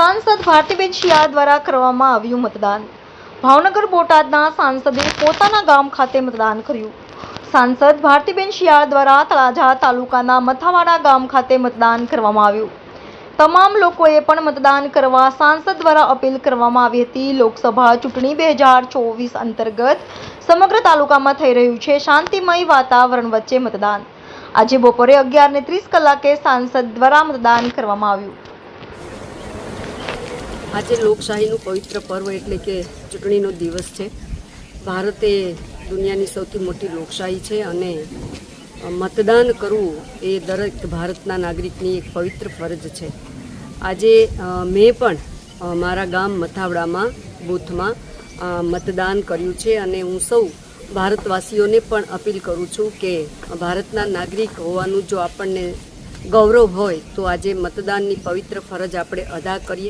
સાંસદ ભારતીબેન શિયાળ દ્વારા કરવામાં આવ્યું મતદાન. ભાવનગર બોટાદના સાંસદે પોતાના ગામ ખાતે મતદાન કર્યું. સાંસદ ભારતીબેન શિયાળ દ્વારા તળાજા તાલુકાના મથાવાડા ગામ ખાતે મતદાન કરવામાં આવ્યું. તમામ લોકોએ પણ મતદાન કરવા સાંસદ દ્વારા અપીલ કરવામાં આવી હતી. લોકસભા ચૂંટણી બે હજાર ચોવીસ અંતર્ગત સમગ્ર તાલુકામાં થઈ રહ્યું છે. શાંતિમય વાતાવરણ વચ્ચે મતદાન. આજે બપોરે અગિયારને ત્રીસ કલાકે સાંસદ દ્વારા મતદાન કરવામાં આવ્યું. આજે લોકશાહીનું પવિત્ર પર્વ એટલે કે ચૂંટણીનો દિવસ છે. ભારત એ દુનિયાની સૌથી મોટી લોકશાહી છે અને મતદાન કરવું એ દરેક ભારતના નાગરિકની એક પવિત્ર ફરજ છે. આજે મેં પણ મારા ગામ મથાવડામાં, બૂથમાં મતદાન કર્યું છે અને હું સૌ ભારતવાસીઓને પણ અપીલ કરું છું કે ભારતના નાગરિક હોવાનું જો આપણને ગૌરવ હોય તો આજે મતદાનની પવિત્ર ફરજ આપણે અદા કરીએ.